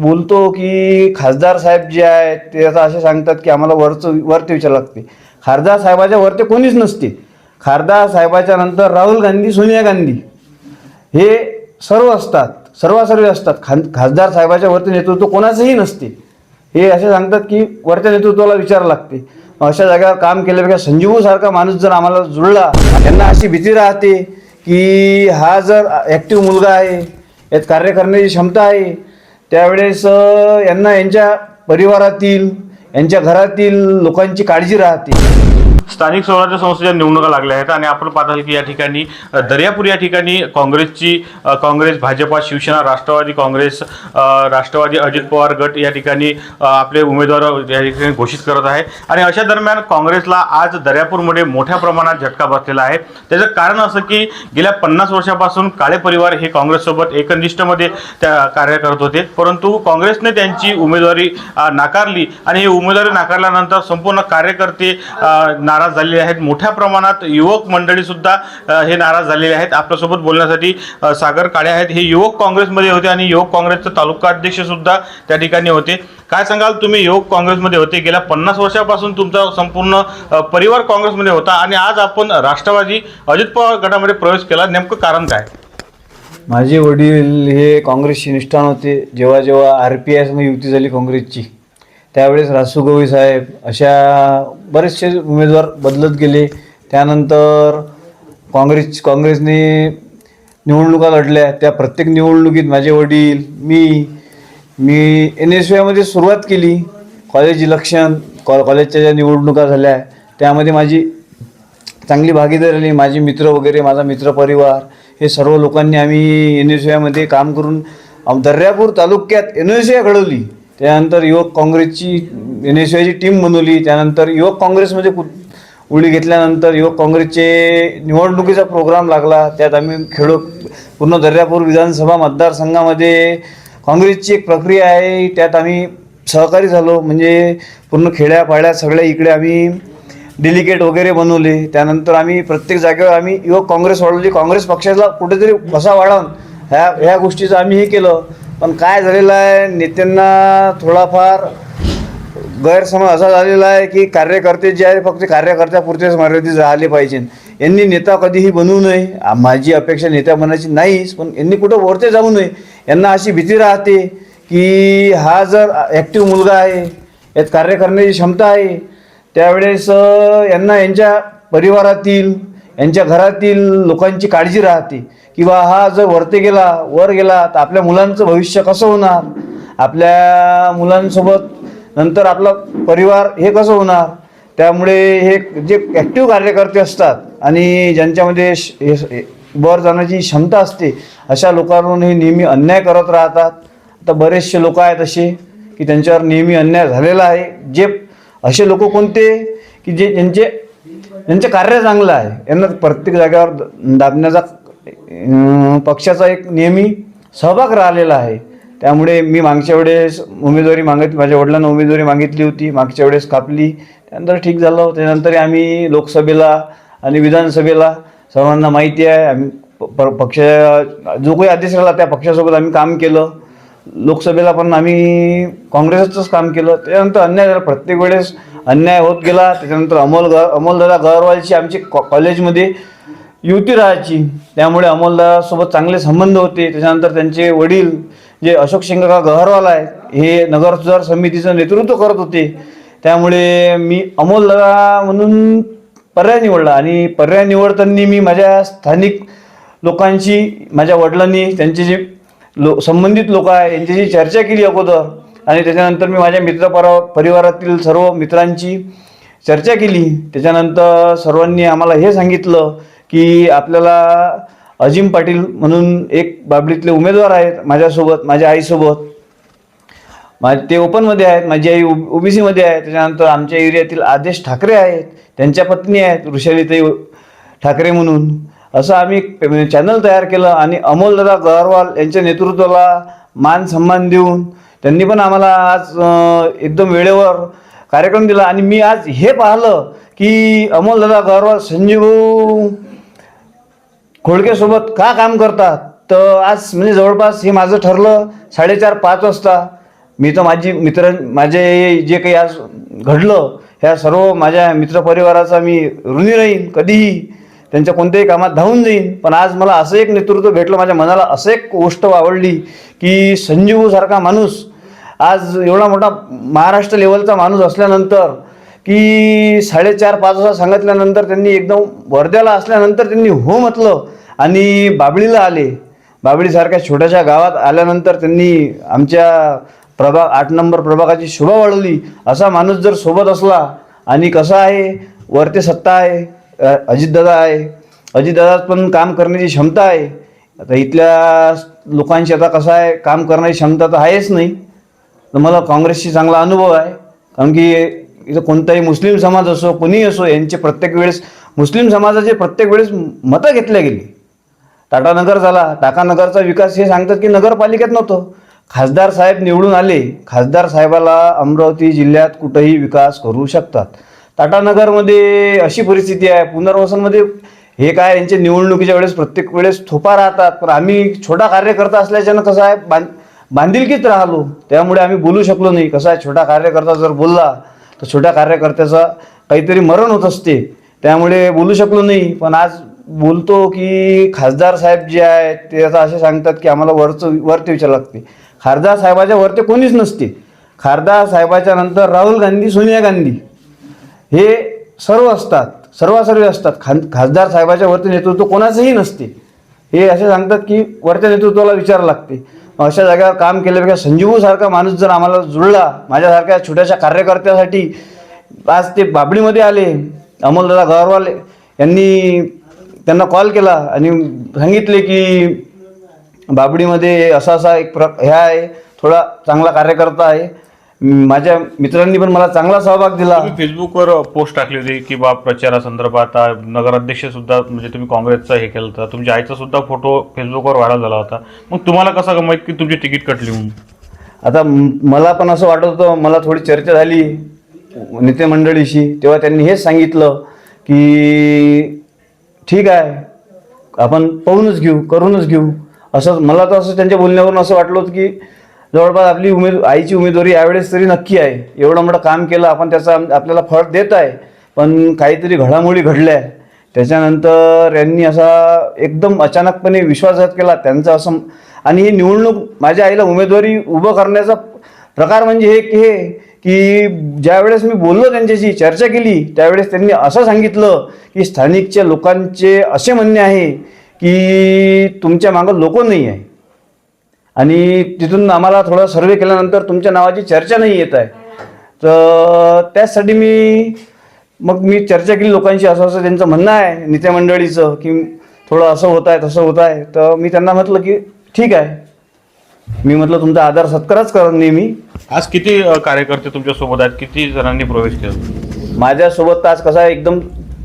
बोलतो की खासदार साहेब जे आहेत ते आता असे सांगतात की आम्हाला वरचं वरती विचार लागते. खासदार साहेबाच्या वरती कोणीच नसते. खासदार साहेबाच्या नंतर राहुल गांधी सोनिया गांधी. हे सर्व असतात सर्वासर्वे असतात. खान खासदार साहेबाच्या वरती नेतृत्व कोणाचंही नसते. हे असे सांगतात की वरच्या नेतृत्वाला विचार लागते. अशा जागेवर काम केल्यापेक्षा संजीवू सारखा माणूस जर आम्हाला जुळला त्यांना अशी भीती राहते की हा जर ॲक्टिव्ह मुलगा आहे यात कार्य करण्याची क्षमता आहे त्यावेळेस यांना यांच्या परिवारातील यांच्या घरातील लोकांची काळजी राहते. स्थानिक स्वराज्य संस्थेच्या निवडणुका लागल्या आहेत आणि आपण पाहताल की या ठिकाणी दर्यापूर या ठिकाणी काँग्रेसची काँग्रेस भाजपा शिवसेना राष्ट्रवादी काँग्रेस राष्ट्रवादी अजित पवार गट या ठिकाणी आपले उमेदवार या ठिकाणी घोषित करत आहे आणि अशा दरम्यान काँग्रेसला आज दर्यापूरमध्ये मोठ्या प्रमाणात झटका बसलेला आहे. त्याचं कारण असं की गेल्या पन्नास वर्षापासून काळे परिवार हे काँग्रेससोबत एकनिष्ठमध्ये त्या कार्य करत होते. परंतु काँग्रेसने त्यांची उमेदवारी नाकारली आणि ही उमेदवारी नाकारल्यानंतर संपूर्ण कार्यकर्ते नाराज नाराज झालेले आहेत. मोठ्या प्रमाणात युवक मंडळी सुद्धा हे नाराज झालेले आहेत. आपल्यासोबत बोलण्यासाठी सागर काळे आहेत. हे युवक काँग्रेसमध्ये होते आणि युवक काँग्रेसचे तालुका अध्यक्ष सुद्धा त्या ठिकाणी होते. काय सांगाल तुम्ही? युवक काँग्रेसमध्ये होते. गेल्या पन्नास वर्षापासून तुमचा संपूर्ण परिवार काँग्रेसमध्ये होता आणि आज आपण राष्ट्रवादी अजित पवार गटामध्ये प्रवेश केला. नेमकं कारण काय? माझे वडील हे काँग्रेसचे निष्ठान होते. जेव्हा जेव्हा आर पी आयमध्ये युती झाली काँग्रेसची त्यावेळेस रासू गोवी साहेब अशा बरेचसे उमेदवार बदलत गेले. त्यानंतर काँग्रेस काँग्रेसने निवडणुका लढल्या. त्या प्रत्येक निवडणुकीत माझे वडील मी मी एन एसमध्ये सुरुवात केली. कॉलेज इलेक्शन कॉ कॉलेजच्या ज्या निवडणुका झाल्या त्यामध्ये माझी चांगली भागीदारी आली माझे मित्र वगैरे माझा मित्रपरिवार हे सर्व लोकांनी आम्ही एन एसमध्ये काम करून दर्यापूर तालुक्यात एन एस घडवली. त्यानंतर युवक काँग्रेसची एन एस ची टीम बनवली. त्यानंतर युवक काँग्रेसमध्ये कु उडी घेतल्यानंतर युवक काँग्रेसचे निवडणुकीचा प्रोग्राम लागला. त्यात आम्ही खेडो पूर्ण दर्यापूर विधानसभा मतदारसंघामध्ये काँग्रेसची एक प्रक्रिया आहे. त्यात आम्ही सहकारी झालो. म्हणजे पूर्ण खेड्यापाड्या सगळ्या इकडे आम्ही डेलिकेट वगैरे बनवले. त्यानंतर आम्ही प्रत्येक जागेवर आम्ही युवक काँग्रेस वाढवली. काँग्रेस पक्षाला कुठेतरी कसा वाढवून ह्या ह्या गोष्टीचं आम्ही हे केलं. पण काय झालेलं आहे नेत्यांना थोडाफार गैरसमज असा झालेला आहे की कार्यकर्ते जे आहे फक्त कार्यकर्त्यापुरतेच मर्यादित राहिले पाहिजे. यांनी नेता कधीही बनवू नये. माझी अपेक्षा नेत्या बनायची नाहीच पण यांनी कुठं वरते जाऊ नये. यांना अशी भीती राहते की हा जर ॲक्टिव्ह मुलगा आहे यात कार्य करण्याची क्षमता आहे त्यावेळेस यांना यांच्या परिवारातील यांच्या घरातील लोकांची काळजी राहते. किंवा हा जर वरते गेला वर गेला तर आपल्या मुलांचं भविष्य कसं होणार? आपल्या मुलांसोबत नंतर आपला परिवार हे कसं होणार? त्यामुळे हे जे ॲक्टिव्ह कार्यकर्ते असतात आणि ज्यांच्यामध्ये श- हे- वर जाण्याची क्षमता असते अशा लोकांवर हे नेहमी अन्याय करत राहतात. आता बरेचसे लोक आहेत असे की त्यांच्यावर नेहमी अन्याय झालेला आहे. जे असे लोक कोणते? की जे ज्यांचे यांचं कार्य चांगलं आहे. यांना प्रत्येक जागेवर द- दाबण्याचा पक्षाचा एक नेहमी सहभाग राहिलेला आहे. त्यामुळे मी मागच्या वेळेस उमेदवारी मागितली माझ्या वडिलांना उमेदवारी मागितली होती मागच्या वेळेस कापली. त्यानंतर ठीक झालं त्यानंतर आम्ही लोकसभेला आणि विधानसभेला सर्वांना माहिती आहे. आम्ही प- प- पक्ष जो काही आदेश राहिला त्या पक्षासोबत आम्ही काम केलं. लोकसभेला पण आम्ही काँग्रेसचंच काम केलं. त्याच्यानंतर अन्याय झाला. प्रत्येक वेळेस अन्याय होत गेला. त्याच्यानंतर अमोल ग अमोलदादा गरवालची आमची कॉ कॉलेजमध्ये युती राहायची. त्यामुळे अमोलदासोबत चांगले संबंध होते. त्याच्यानंतर त्यांचे वडील जे अशोक शिंगका गहरवाल आहे हे नगर सुधार समितीचं नेतृत्व करत होते. त्यामुळे मी अमोलदादा म्हणून पर्याय निवडला आणि पर्याय निवडताना मी माझ्या स्थानिक लोकांशी माझ्या वडिलांनी त्यांचे जे लो संबंधित लोक आहे यांच्याशी चर्चा केली अगोदर. आणि त्याच्यानंतर मी माझ्या मित्रपरा परिवारातील सर्व मित्रांची चर्चा केली. त्याच्यानंतर सर्वांनी आम्हाला हे सांगितलं की आपल्याला अजिम पाटील म्हणून एक बाबडीतले उमेदवार आहेत माझ्यासोबत माझ्या आईसोबत. मा ते ओपनमध्ये आहेत माझी आई ओबीसीमध्ये आहे. त्याच्यानंतर आमच्या एरियातील आदेश ठाकरे आहेत त्यांच्या पत्नी आहेत वृषालीताई ठाकरे म्हणून. असं आम्ही म्हणजे चॅनल तयार केलं आणि अमोलदादा गहरवाल यांच्या नेतृत्वाला मान सन्मान देऊन त्यांनी पण आम्हाला आज एकदम वेळेवर कार्यक्रम दिला. आणि मी आज हे पाहिलं की अमोलदादा गहरवाल संजीव खोडकेसोबत का काम करतात? तर आज म्हणजे जवळपास हे माझं ठरलं साडेचार पाच वाजता. मी तर माझी मित्र माझे जे काही आज घडलं ह्या सर्व माझ्या मित्रपरिवाराचा मी ऋणी राहीन कधीही. त्यांच्या कोणत्याही कामात धावून जाईन. पण आज मला असं एक नेतृत्व भेटलं माझ्या मनाला असं एक गोष्ट आवडली की संजीवसारखा माणूस आज एवढा मोठा महाराष्ट्र लेवलचा माणूस असल्यानंतर की साडेचार पाच वाजता सांगितल्यानंतर त्यांनी एकदम वर्ध्याला असल्यानंतर त्यांनी हो म्हटलं आणि बाबळीला आले. बाबळीसारख्या छोट्याशा गावात आल्यानंतर त्यांनी आमच्या प्रभाग आठ नंबर प्रभागाची शोभा वाढवली. असा माणूस जर सोबत असला आणि कसा आहे वरती सत्ता आहे अजितदादा आहे. अजितदादात पण काम करण्याची क्षमता आहे. आता इथल्या लोकांशी आता कसं आहे काम करण्याची क्षमता तर आहेच नाही. तर मला काँग्रेसशी चांगला अनुभव आहे. कारण की इथं कोणताही मुस्लिम समाज असो कोणीही असो यांचे प्रत्येक वेळेस मुस्लिम समाजाचे प्रत्येक वेळेस मतं घेतल्या गेली. टाटानगर झाला. टाटानगरचा विकास हे सांगतात की नगरपालिकेत नव्हतं. खासदार साहेब निवडून आले. खासदार साहेबाला अमरावती जिल्ह्यात कुठंही विकास करू शकतात. टाटानगरमध्ये अशी परिस्थिती आहे पुनर्वसनमध्ये हे काय यांच्या निवडणुकीच्या वेळेस प्रत्येक वेळेस थोपा राहतात. पण आम्ही छोटा कार्यकर्ता असल्याच्यानं कसं आहे बांध बांधिलकीत राहिलो. त्यामुळे आम्ही बोलू शकलो नाही. कसं आहे छोटा कार्यकर्ता जर बोलला तर छोट्या कार्यकर्त्याचा काहीतरी मरण होत असते. त्यामुळे बोलू शकलो नाही. पण आज बोलतो की खासदार साहेब जे आहेत ते आता असे सांगतात की आम्हाला वरचं वरती विचार लागते. खासदार साहेबाच्या वरते कोणीच नसते. खासदार साहेबाच्या नंतर राहुल गांधी सोनिया गांधी. हे सर्व असतात सर्वासर्वी असतात. खान खासदार साहेबाच्या वरती नेतृत्व कोणाचंही नसते. हे असे सांगतात की वरच्या नेतृत्वाला विचारावं लागते. अशा जागेवर काम केल्यापेक्षा संजीवसारखा माणूस जर आम्हाला जुळला माझ्यासारख्या छोट्याशा कार्यकर्त्यासाठी आज ते बाबडीमध्ये आले अमोलदादा गौरवाल यांनी त्यांना कॉल केला आणि सांगितले की बाबडीमध्ये असा असा एक प्र ह्या आहे थोडा चांगला कार्यकर्ता आहे. माझ्या मित्रांनी पण मला चांगला सहभाग दिला. तुम्ही फेसबुकवर पोस्ट टाकली होती की बा प्रचारासंदर्भात आ, नगराध्यक्ष सुद्धा म्हणजे तुम्ही काँग्रेसचा हे केलं होतं. तुमच्या आईचा सुद्धा फोटो फेसबुकवर व्हायरल झाला होता. मग तुम्हाला कसं माहीत की तुमची तिकीट कटली म्हणून? आता मला पण असं वाटत होतं मला थोडी चर्चा झाली नेते मंडळीशी तेव्हा त्यांनी हेच सांगितलं की ठीक आहे आपण पाहूनच घेऊ करूनच घेऊ. असं मला तर असं त्यांच्या बोलण्यावरून असं वाटलं होतं की जवळपास आपली उमेद आईची उमेदवारी यावेळेस तरी नक्की आहे. एवढं मोठं काम केलं आपण त्याचा आपल्याला फळ देत आहे. पण काहीतरी घडामोडी घडल्या त्याच्यानंतर यांनी असा एकदम अचानकपणे विश्वासघात केला त्यांचा असं आणि ही निवडणूक माझ्या आईला उमेदवारी उभं करण्याचा प्रकार म्हणजे हे की हे की ज्यावेळेस मी बोललो त्यांच्याशी चर्चा केली त्यावेळेस त्यांनी असं सांगितलं की स्थानिकच्या लोकांचे असे म्हणणे आहे की तुमच्या मागं लोक नाही आहे. आणि तिथून आम्हाला थोडा सर्वे केल्यानंतर तुमच्या नावाची चर्चा नाही येत आहे. तर त्याचसाठी मी मग मी चर्चा केली लोकांशी असं असं त्यांचं म्हणणं आहे नेते मंडळीचं की थोडं असं होत आहे तसं होत आहे. तर मी त्यांना म्हटलं की ठीक आहे. मी म्हटलं तुमचा आधार सत्कारच करा नेहमी. आज किती अ, कार्यकर्ते तुमच्यासोबत आहेत? किती जणांनी प्रवेश केला? माझ्यासोबत आज कसा आहे, एकदम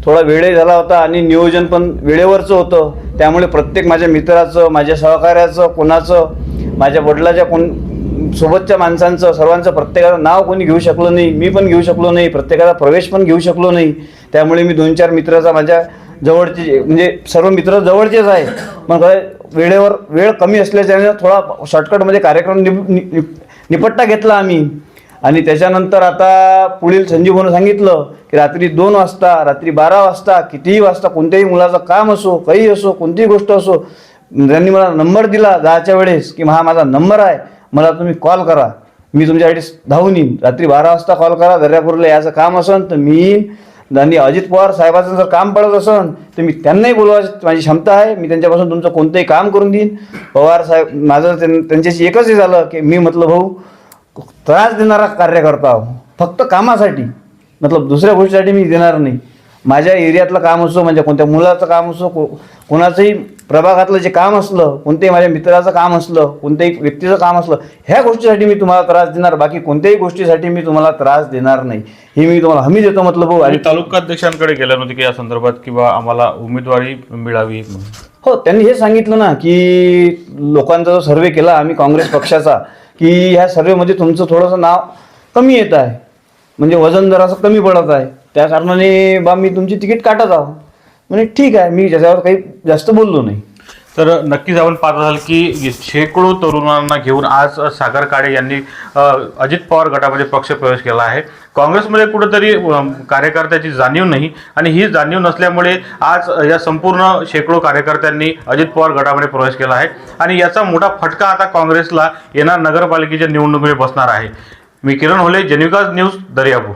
थोडा वेळही झाला होता आणि नियोजन पण वेळेवरचं होतं. त्यामुळे प्रत्येक माझ्या मित्राचं माझ्या सहकार्याचं कोणाचं माझ्या वडिलाच्या कोण सोबतच्या माणसांचं सर्वांचं प्रत्येकाचं नाव कोणी घेऊ शकलो नाही मी पण घेऊ शकलो नाही प्रत्येकाचा प्रवेश पण घेऊ शकलो नाही. त्यामुळे मी दोन चार मित्राचा माझ्या जवळचे म्हणजे सर्व मित्र जवळचेच आहे. मग काय वेळेवर वेळ कमी असल्याच्याने थोडा शॉर्टकटमध्ये कार्यक्रम निप नि- निपट्टा घेतला आम्ही. आणि त्याच्यानंतर आता पुढील संजीवनं सांगितलं की रात्री दोन वाजता रात्री बारा वाजता कितीही वाजता कोणत्याही मुलाचं काम असो काही असो कोणतीही गोष्ट असो त्यांनी मला नंबर दिला जायच्या वेळेस की हा माझा नंबर आहे मला तुम्ही कॉल करा. मी तुमच्यासाठी धावून येईन. रात्री बारा वाजता कॉल करा दर्यापूरला याचं काम असेल तर मी येईन. आणि अजित पवार साहेबाचं जर काम पडत असेल तर मी त्यांनाही बोलवायची माझी क्षमता आहे. मी त्यांच्यापासून तुमचं कोणतंही काम करून देईन. पवार साहेब माझं त्यां- त्यांच्याशी एकच हे झालं की मी म्हटलं भाऊ त्रास देणारा कार्यकर्ता आहो. फक्त कामासाठी. मतलब दुसऱ्या गोष्टीसाठी मी देणार नाही. माझ्या एरियातलं काम असो म्हणजे कोणत्या मुलाचं काम असो को कोणाचंही प्रभागातलं जे काम असलं कोणत्याही माझ्या मित्राचं काम असलं कोणत्याही व्यक्तीचं काम असलं ह्या गोष्टीसाठी मी तुम्हाला त्रास देणार बाकी कोणत्याही गोष्टीसाठी मी तुम्हाला त्रास देणार नाही. हे मी तुम्हाला हमी देतो म्हटलं भाऊ. आणि आणि तालुकाध्यक्षांकडे गेल्या नव्हते की या संदर्भात किंवा आम्हाला उमेदवारी मिळावी? हो त्यांनी हे सांगितलं ना की लोकांचा जो सर्वे केला आम्ही काँग्रेस पक्षाचा की ह्या सर्वेमध्ये तुमचं थोडंसं नाव कमी येत आहे. म्हणजे वजन जरासं कमी पडत आहे. त्या कारणाने बा मी तुमची तिकीट काटत आहो. म्हणजे ठीक आहे मी त्याच्यावर काही जास्त बोललो नाही. तर नक्कीच आपण पाहत असाल की शेकडो तरुणांना घेऊन आज सागर काळे यांनी अजित पवार गटामध्ये पक्षप्रवेश केला आहे. काँग्रेसमध्ये कुठंतरी कार्यकर्त्याची जाणीव नाही आणि ही जाणीव नसल्यामुळे आज या संपूर्ण शेकडो कार्यकर्त्यांनी अजित पवार गटामध्ये प्रवेश केला आहे आणि याचा मोठा फटका आता काँग्रेसला येणार नगरपालिकेच्या निवडणुकीमध्ये बसणार आहे. मी किरण होले जेनिकाज न्यूज दर्यापूर.